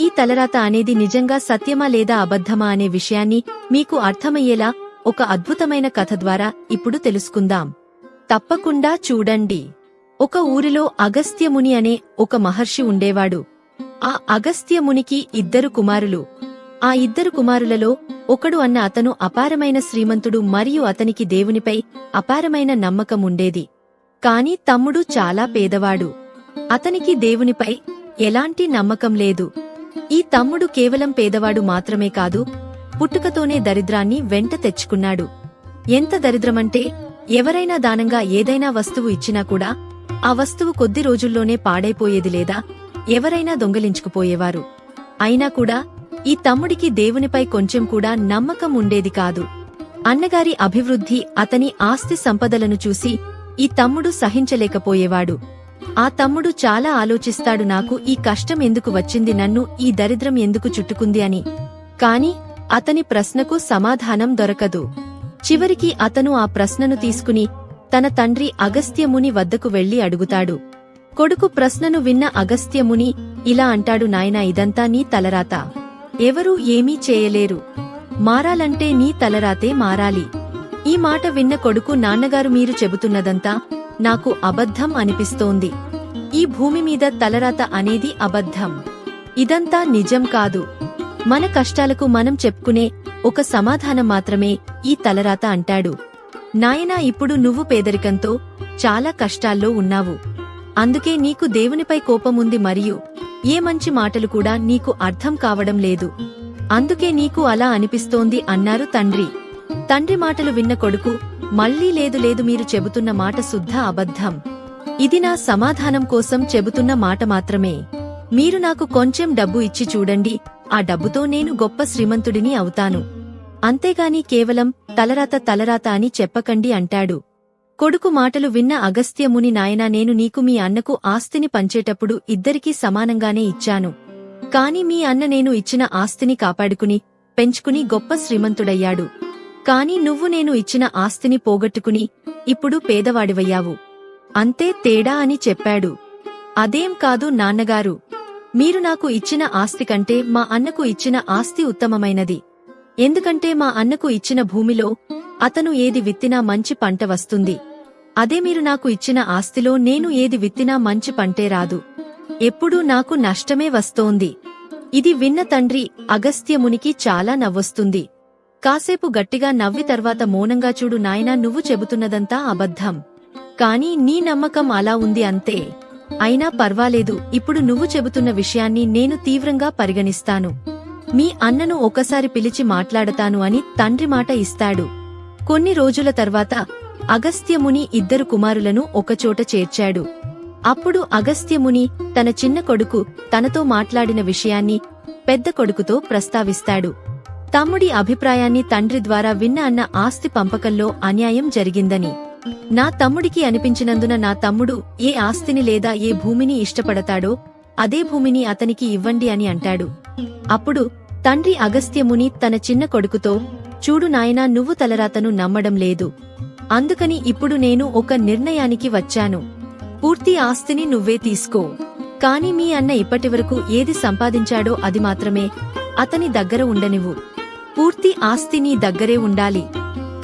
ఈ తలరాత అనేది నిజంగా సత్యమా లేదా అబద్ధమా అనే విషయాన్ని మీకు అర్థమయ్యేలా ఒక అద్భుతమైన కథ ద్వారా ఇప్పుడు తెలుసుకుందాం. తప్పకుండా చూడండి. ఒక ఊరిలో అగస్త్యముని అనే ఒక మహర్షి ఉండేవాడు. ఆ అగస్త్యమునికి ఇద్దరు కుమారులు. ఆ ఇద్దరు కుమారులలో ఒకడు అన్న అతను అపారమైన శ్రీమంతుడు మరియు అతనికి దేవునిపై అపారమైన నమ్మకం ఉండేది. కాని తమ్ముడు చాలా పేదవాడు. అతనికి దేవునిపై ఎలాంటి నమ్మకం లేదు. ఈ తమ్ముడు కేవలం పేదవాడు మాత్రమే కాదు పుట్టుకతోనే దరిద్రాన్ని వెంట తెచ్చుకున్నాడు. ఎంత దరిద్రమంటే ఎవరైనా దానంగా ఏదైనా వస్తువు ఇచ్చినా కూడా ఆ వస్తువు కొద్ది రోజుల్లోనే పాడైపోయేది లేదా ఎవరైనా దొంగలించుకుపోయేవారు. అయినా కూడా ఈ తమ్ముడికి దేవునిపై కొంచెం కూడా నమ్మకం ఉండేది కాదు. అన్నగారి అభివృద్ధి అతని ఆస్తి సంపదలను చూసి ఈ తమ్ముడు సహించలేకపోయేవాడు. ఆ తమ్ముడు చాలా ఆలోచిస్తాడు నాకు ఈ కష్టం ఎందుకు వచ్చింది నన్ను ఈ దరిద్రం ఎందుకు చుట్టుకుంది అని. కాని అతని ప్రశ్నకు సమాధానం దొరకదు. చివరికి అతను ఆ ప్రశ్నను తీసుకుని తన తండ్రి అగస్త్యముని వద్దకు వెళ్ళి అడుగుతాడు. కొడుకు ప్రశ్నను విన్న అగస్త్యముని ఇలా అంటాడు నాయనా ఇదంతా నీ తలరాత. ఎవరూ ఏమీ చేయలేరు. మారాలంటే నీ తలరాతే మారాలి. ఈ మాట విన్న కొడుకు నాన్నగారు మీరు చెబుతున్నదంతా నాకు అబద్ధం అనిపిస్తోంది. ఈ భూమి మీద తలరాత అనేది అబద్ధం. ఇదంతా నిజం కాదు. మన కష్టాలకు మనం చెప్పుకునే ఒక సమాధానం మాత్రమే ఈ తలరాత అంటాడు. నాయనా ఇప్పుడు నువ్వు పేదరికంతో చాలా కష్టాల్లో ఉన్నావు. అందుకే నీకు దేవునిపై కోపముంది మరియు ఏ మంచి మాటలు కూడా నీకు అర్థం కావడం లేదు. అందుకే నీకు అలా అనిపిస్తోంది అన్నారు తండ్రి. తండ్రి మాటలు విన్న కొడుకు మళ్ళీ లేదు లేదు మీరు చెబుతున్న మాట శుద్ధ అబద్ధం. ఇది నా సమాధానం కోసం చెబుతున్న మాట మాత్రమే. మీరు నాకు కొంచెం డబ్బు ఇచ్చి చూడండి ఆ డబ్బుతో నేను గొప్ప శ్రీమంతుడిని అవుతాను. అంతేగాని కేవలం తలరాత తలరాత అని చెప్పకండి అంటాడు. కొడుకు మాటలు విన్న అగస్త్యముని నాయనా నేను నీకు మీ అన్నకు ఆస్తిని పంచేటప్పుడు ఇద్దరికీ సమానంగానే ఇచ్చాను. కాని మీ అన్న నేను ఇచ్చిన ఆస్తిని కాపాడుకుని పెంచుకుని గొప్ప శ్రీమంతుడయ్యాడు. కాని నువ్వు నేను ఇచ్చిన ఆస్తిని పోగొట్టుకుని ఇప్పుడు పేదవాడివయ్యావు. అంతే తేడా అని చెప్పాడు. అదేం కాదు నాన్నగారు. మీరు నాకు ఇచ్చిన ఆస్తి కంటే మా అన్నకు ఇచ్చిన ఆస్తి ఉత్తమమైనది. ఎందుకంటే మా అన్నకు ఇచ్చిన భూమిలో అతను ఏది విత్తినా మంచి పంట వస్తుంది. అదే మీరు నాకు ఇచ్చిన ఆస్తిలో నేను ఏది విత్తినా మంచి పంటే రాదు. ఎప్పుడూ నాకు నష్టమే వస్తోంది. ఇది విన్న తండ్రి అగస్త్యమునికి చాలా నవ్వొస్తుంది. కాసేపు గట్టిగా నవ్వి తర్వాత మౌనంగా చూడు నాయనా నువ్వు చెబుతున్నదంతా అబద్ధం. కాని నీ నమ్మకం అలా ఉంది అంతే. అయినా పర్వాలేదు ఇప్పుడు నువ్వు చెబుతున్న విషయాన్ని నేను తీవ్రంగా పరిగణిస్తాను. మీ అన్నను ఒకసారి పిలిచి మాట్లాడతాను అని తండ్రి మాట ఇస్తాడు. కొన్ని రోజుల తర్వాత అగస్త్యముని ఇద్దరు కుమారులను ఒకచోట చేర్చాడు. అప్పుడు అగస్త్యముని తన చిన్న కొడుకు తనతో మాట్లాడిన విషయాన్ని పెద్ద కొడుకుతో ప్రస్తావిస్తాడు. తమ్ముడి అభిప్రాయాన్ని తండ్రి ద్వారా విన్న అన్న ఆస్తి పంపకంలో అన్యాయం జరిగిందని. నా తమ్ముడికి అనిపించినందున నా తమ్ముడు ఏ ఆస్తిని లేదా ఏ భూమిని ఇష్టపడతాడో అదే భూమిని అతనికి ఇవ్వండి అని అంటాడు. అప్పుడు తండ్రి అగస్త్యముని తన చిన్న కొడుకుతో చూడు నాయనా నువ్వు తలరాతను నమ్మడం లేదు. అందుకని ఇప్పుడు నేను ఒక నిర్ణయానికి వచ్చాను. పూర్తి ఆస్తిని నువ్వే తీసుకో. కాని మీ అన్న ఇప్పటివరకు ఏది సంపాదించాడో అది మాత్రమే అతని దగ్గర ఉండనివ్వు. పూర్తి ఆస్తి నీ దగ్గరే ఉండాలి.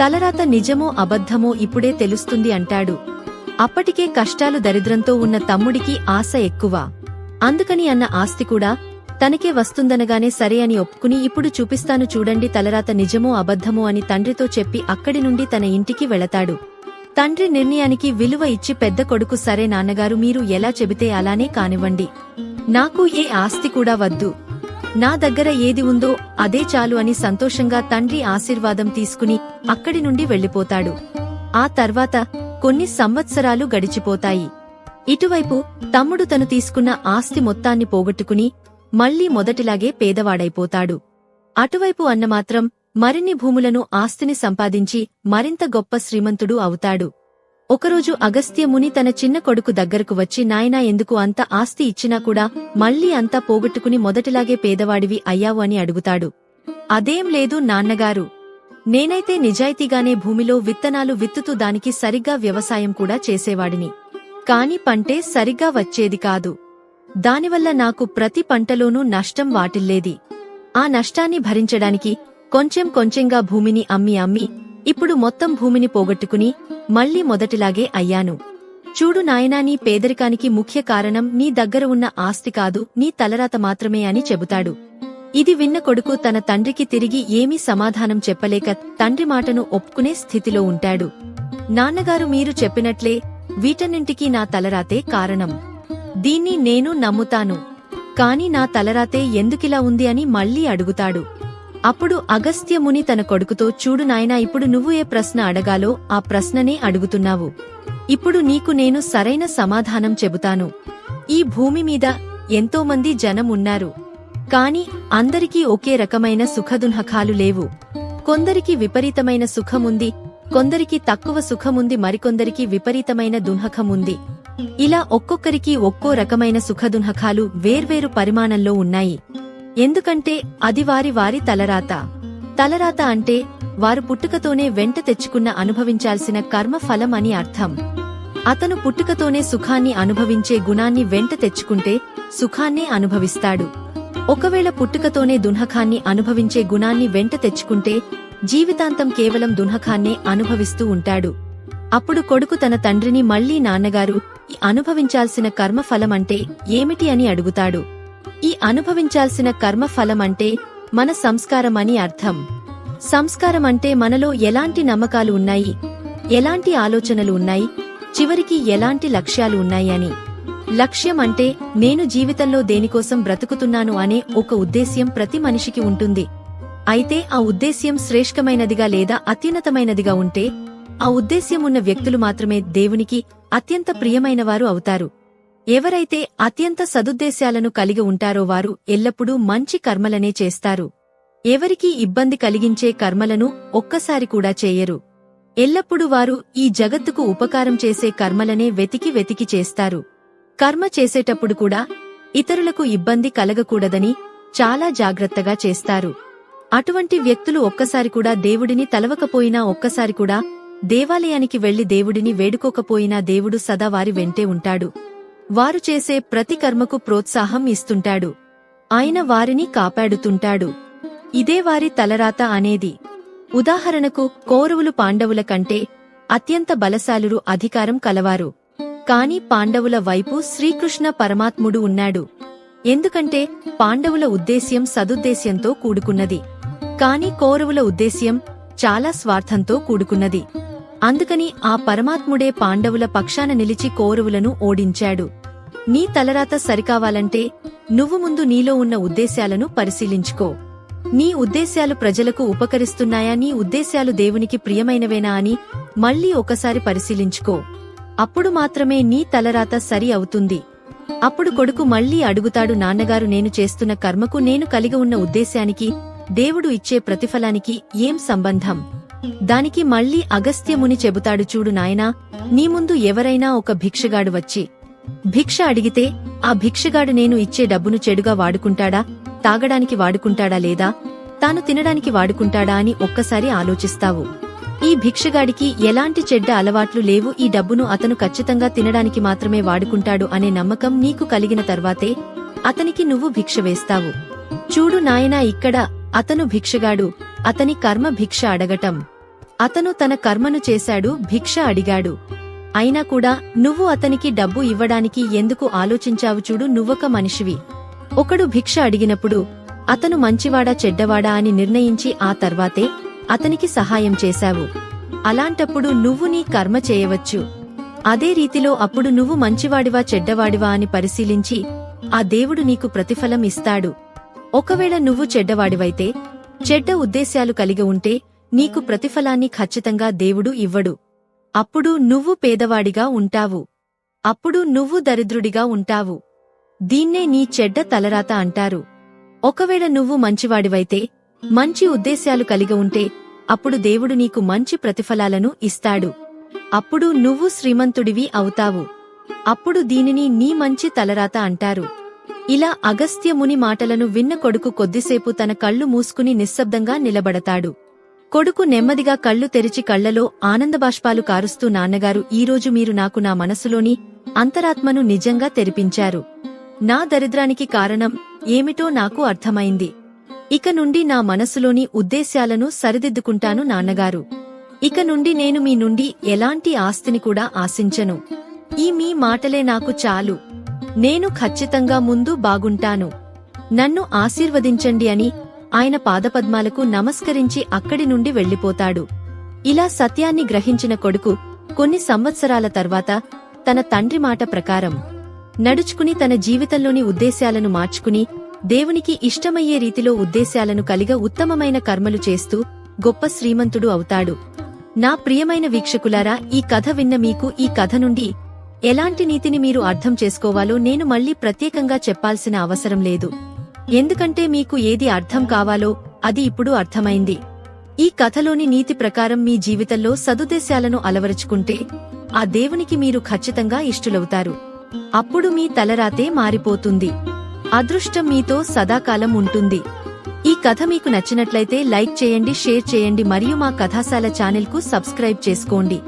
తలరాత నిజమో అబద్ధమో ఇప్పుడే తెలుస్తుంది అంటాడు. అప్పటికే కష్టాలు దరిద్రంతో ఉన్న తమ్ముడికి ఆశ ఎక్కువ. అందుకని అన్న ఆస్తి కూడా తనకే వస్తుందనగానే సరే అని ఒప్పుకుని ఇప్పుడు చూపిస్తాను చూడండి తలరాత నిజమో అబద్ధమో అని తండ్రితో చెప్పి అక్కడి నుండి తన ఇంటికి వెళతాడు. తండ్రి నిర్ణయానికి విలువ ఇచ్చి పెద్ద కొడుకు సరే నాన్నగారు మీరు ఎలా చెబితే అలానే కానివ్వండి. నాకు ఏ ఆస్తి కూడా వద్దు. నా దగ్గర ఏది ఉందో అదే చాలు అని సంతోషంగా తండ్రి ఆశీర్వాదం తీసుకుని అక్కడి నుండి వెళ్ళిపోతాడు ఆ తర్వాత కొన్ని సంవత్సరాలు గడిచిపోతాయి. ఇటువైపు తమ్ముడు తను తీసుకున్న ఆస్తి మొత్తాన్ని పోగొట్టుకుని మళ్ళీ మొదటిలాగే పేదవాడైపోతాడు. అటువైపు అన్నమాత్రం మరిన్ని భూములను ఆస్తిని సంపాదించి మరింత గొప్ప శ్రీమంతుడు అవుతాడు. ఒకరోజు అగస్త్యముని తన చిన్న కొడుకు దగ్గరకు వచ్చి నాయనా ఎందుకు అంత ఆస్తి ఇచ్చినా కూడా మళ్ళీ అంతా పోగొట్టుకుని మొదటిలాగే పేదవాడివి అయ్యావు అని అడుగుతాడు. అదేం లేదు నాన్నగారు. నేనైతే నిజాయితీగానే భూమిలో విత్తనాలు విత్తుతూ దానికి సరిగ్గా వ్యవసాయం కూడా చేసేవాడిని. కాని పంటే సరిగ్గా వచ్చేది కాదు. దానివల్ల నాకు ప్రతి పంటలోనూ నష్టం వాటిల్లేది. ఆ నష్టాన్ని భరించడానికి కొంచెం కొంచెంగా భూమిని అమ్మి అమ్మి ఇప్పుడు మొత్తం భూమిని పోగొట్టుకుని మళ్ళీ మొదటిలాగే అయ్యాను. చూడు నాయనా నీ పేదరికానికి ముఖ్య కారణం నీ దగ్గర ఉన్న ఆస్తి కాదు నీ తలరాత మాత్రమే అని చెబుతాడు. ఇది విన్న కొడుకు తన తండ్రికి తిరిగి ఏమీ సమాధానం చెప్పలేక తండ్రి మాటను ఒప్పుకునే స్థితిలో ఉంటాడు. నాన్నగారు మీరు చెప్పినట్లే వీటన్నింటికీ నా తలరాతే కారణం. దీన్ని నేను నమ్ముతాను. కాని నా తలరాతే ఎందుకిలా ఉంది అని మళ్ళీ అడుగుతాడు. అప్పుడు అగస్త్యముని తన కొడుకుతో చూడు నాయనా ఇప్పుడు నువ్వు ఏ ప్రశ్న అడగాలో ఆ ప్రశ్ననే అడుగుతున్నావు. ఇప్పుడు నీకు నేను సరైన సమాధానం చెబుతాను. ఈ భూమి మీద ఎంతోమంది జనం ఉన్నారు. కాని అందరికీ ఒకే రకమైన సుఖదున్హకాలు లేవు. కొందరికి విపరీతమైన సుఖముంది కొందరికి తక్కువ సుఖముంది మరికొందరికి విపరీతమైన దున్హకముంది. ఇలా ఒక్కొక్కరికి ఒక్కో రకమైన సుఖదున్హకాలు వేర్వేరు పరిమాణంలో ఉన్నాయి. ఎందుకంటే అది వారి వారి తలరాత. తలరాత అంటే వారు పుట్టుకతోనే వెంట తెచ్చుకున్న అనుభవించాల్సిన కర్మ ఫలం అని అర్థం. అతను పుట్టుకతోనే సుఖాన్ని అనుభవించే గుణాన్ని వెంట తెచ్చుకుంటే సుఖాన్నే అనుభవిస్తాడు. ఒకవేళ పుట్టుకతోనే దున్హకాన్ని అనుభవించే గుణాన్ని వెంట తెచ్చుకుంటే జీవితాంతం కేవలం దున్హకాన్నే అనుభవిస్తూ ఉంటాడు. అప్పుడు కొడుకు తన తండ్రిని మళ్ళీ నాన్నగారు ఈ అనుభవించాల్సిన కర్మఫలమంటే ఏమిటి అని అడుగుతాడు. ఈ అనుభవించాల్సిన కర్మఫలం అంటే మన సంస్కారం అని అర్థం. సంస్కారం అంటే మనలో ఎలాంటి నమ్మకాలు ఉన్నాయి? ఎలాంటి ఆలోచనలు ఉన్నాయి? చివరికి ఎలాంటి లక్ష్యాలు ఉన్నాయి అని. లక్ష్యం అంటే నేను జీవితంలో దేనికోసం బ్రతుకుతున్నాను అనే ఒక ఉద్దేశ్యం ప్రతి మనిషికి ఉంటుంది. అయితే ఆ ఉద్దేశ్యం శ్రేష్టమైనదిగా లేదా అత్యున్నతమైనదిగా ఉంటే ఆ ఉద్దేశ్యం ఉన్న వ్యక్తులు మాత్రమే దేవునికి అత్యంత ప్రియమైనవారు అవుతారు. ఎవరైతే అత్యంత సదుద్దేశాలను కలిగి ఉంటారో వారు ఎల్లప్పుడూ మంచి కర్మలనే చేస్తారు. ఎవరికీ ఇబ్బంది కలిగించే కర్మలను ఒక్కసారి కూడా చేయరు. ఎల్లప్పుడూ వారు ఈ జగత్తుకు ఉపకారం చేసే కర్మలనే వెతికి వెతికి చేస్తారు. కర్మ చేసేటప్పుడు కూడా ఇతరులకు ఇబ్బంది కలగకూడదని చాలా జాగ్రత్తగా చేస్తారు. అటువంటి వ్యక్తులు ఒక్కసారి కూడా దేవుడిని తలవకపోయినా ఒక్కసారి కూడా దేవాలయానికి వెళ్ళి దేవుడిని వేడుకోకపోయినా దేవుడు సదా వారి వెంటే ఉంటాడు. వారు చేసే ప్రతి కర్మకు ప్రోత్సాహం ఇస్తుంటాడు. ఆయన వారిని కాపాడుతుంటాడు. ఇదే వారి తలరాత అనేది. ఉదాహరణకు కౌరవులు పాండవుల కంటే అత్యంత బలశాలురు అధికారం కలవారు. కాని పాండవుల వైపు శ్రీకృష్ణ పరమాత్ముడు ఉన్నాడు. ఎందుకంటే పాండవుల ఉద్దేశ్యం సదుద్దేశ్యంతో కూడుకున్నది. కాని కౌరవుల ఉద్దేశ్యం చాలా స్వార్థంతో కూడుకున్నది. అందుకని ఆ పరమాత్ముడే పాండవుల పక్షాన నిలిచి కౌరవులను ఓడించాడు. నీ తలరాత సరికావాలంటే నువ్వు ముందు నీలో ఉన్న ఉద్దేశ్యాలను పరిశీలించుకో. నీ ఉద్దేశ్యాలు ప్రజలకు ఉపకరిస్తున్నాయా? నీ ఉద్దేశ్యాలు దేవునికి ప్రియమైనవేనా అని మళ్ళీ ఒకసారి పరిశీలించుకో. అప్పుడు మాత్రమే నీ తలరాత సరి అవుతుంది. అప్పుడు కొడుకు మళ్ళీ అడుగుతాడు నాన్నగారు నేను చేస్తున్న కర్మకు నేను కలిగి ఉన్న ఉద్దేశానికి దేవుడు ఇచ్చే ప్రతిఫలానికి ఏం సంబంధం? దానికి మళ్ళీ అగస్త్యముని చెబుతాడు చూడు నాయనా నీ ముందు ఎవరైనా ఒక భిక్షగాడు వచ్చి భిక్ష అడిగితే ఆ భిక్షగాడు నేను ఇచ్చే డబ్బును చెడుగా వాడుకుంటాడా? తాగడానికి వాడుకుంటాడా లేదా? తాను తినడానికి వాడుకుంటాడా? అని ఒక్కసారి ఆలోచిస్తావు. ఈ భిక్షగాడికి ఎలాంటి చెడ్డ అలవాట్లు లేవు. ఈ డబ్బును అతను ఖచ్చితంగా తినడానికి మాత్రమే వాడుకుంటాడు అనే నమ్మకం నీకు కలిగిన తర్వాతే అతనికి నువ్వు భిక్ష వేస్తావు. చూడు నాయనా ఇక్కడ అతను భిక్షగాడు. అతని కర్మ భిక్ష అడగటం. అతను తన కర్మను చేశాడు భిక్ష అడిగాడు. అయినా కూడా నువ్వు అతనికి డబ్బు ఇవ్వడానికి ఎందుకు ఆలోచించావు చూడు నువ్వొక మనిషివి. ఒకడు భిక్ష అడిగినప్పుడు అతను మంచివాడా చెడ్డవాడా అని నిర్ణయించి ఆ తర్వాతే అతనికి సహాయం చేశావు. అలాంటప్పుడు నువ్వు నీ కర్మ చేయవచ్చు. అదే రీతిలో అప్పుడు నువ్వు మంచివాడివా చెడ్డవాడివా అని పరిశీలించి ఆ దేవుడు నీకు ప్రతిఫలం ఇస్తాడు. ఒకవేళ నువ్వు చెడ్డవాడివైతే చెడ్డ ఉద్దేశ్యాలు కలిగి ఉంటే నీకు ప్రతిఫలాన్ని ఖచ్చితంగా దేవుడు ఇవ్వడు. అప్పుడు నువ్వు పేదవాడిగా ఉంటావు. అప్పుడు నువ్వు దరిద్రుడిగా ఉంటావు. దీన్నే నీ చెడ్డ తలరాత అంటారు. ఒకవేళ నువ్వు మంచివాడివైతే మంచి ఉద్దేశ్యాలు కలిగి ఉంటే అప్పుడు దేవుడు నీకు మంచి ప్రతిఫలాలను ఇస్తాడు. అప్పుడు నువ్వు శ్రీమంతుడివి అవుతావు. అప్పుడు దీనిని నీ మంచి తలరాత అంటారు. ఇలా అగస్త్యముని మాటలను విన్న కొడుకు కొద్దిసేపు తన కళ్ళు మూసుకుని నిశ్శబ్దంగా నిలబడతాడు. కొడుకు నెమ్మదిగా కళ్ళు తెరిచి కళ్ళలో ఆనందబాష్పాలు కారుస్తూ నాన్నగారు ఈరోజు మీరు నాకు నా మనసులోని అంతరాత్మను నిజంగా తెరిపించారు. నా దరిద్రానికి కారణం ఏమిటో నాకు అర్థమైంది. ఇక నుండి నా మనసులోని ఉద్దేశ్యాలను సరిదిద్దుకుంటాను నాన్నగారు. ఇక నుండి నేను మీ నుండి ఎలాంటి ఆస్తిని కూడా ఆశించను. ఈ మీ మాటలే నాకు చాలు. నేను ఖచ్చితంగా ముందు బాగుంటాను. నన్ను ఆశీర్వదించండి అని ఆయన పాదపద్మాలకు నమస్కరించి అక్కడి నుండి వెళ్ళిపోతాడు. ఇలా సత్యాన్ని గ్రహించిన కొడుకు కొన్ని సంవత్సరాల తర్వాత తన తండ్రి మాట ప్రకారం నడుచుకుని తన జీవితంలోని ఉద్దేశ్యాలను మార్చుకుని దేవునికి ఇష్టమయ్యే రీతిలో ఉద్దేశ్యాలను కలిగ ఉత్తమమైన కర్మలు చేస్తూ గొప్ప శ్రీమంతుడు అవుతాడు. నా ప్రియమైన వీక్షకులారా ఈ కథ విన్న మీకు ఈ కథ నుండి ఎలాంటి నీతిని మీరు అర్థం చేసుకోవాలో నేను మళ్ళీ ప్రత్యేకంగా చెప్పాల్సిన అవసరం లేదు. ఎందుకంటే మీకు ఏది అర్థం కావాలో అది ఇప్పుడు అర్థమైంది. ఈ కథలోని నీతి ప్రకారం మీ జీవితంలో సదుద్దేశాలను అలవరుచుకుంటే ఆ దేవునికి మీరు ఖచ్చితంగా ఇష్టులవుతారు. అప్పుడు మీ తలరాతే మారిపోతుంది. అదృష్టం మీతో సదాకాలం ఉంటుంది. ఈ కథ మీకు నచ్చినట్లయితే లైక్ చేయండి షేర్ చేయండి మరియు మా కథాశాల ఛానల్కు సబ్స్క్రైబ్ చేసుకోండి.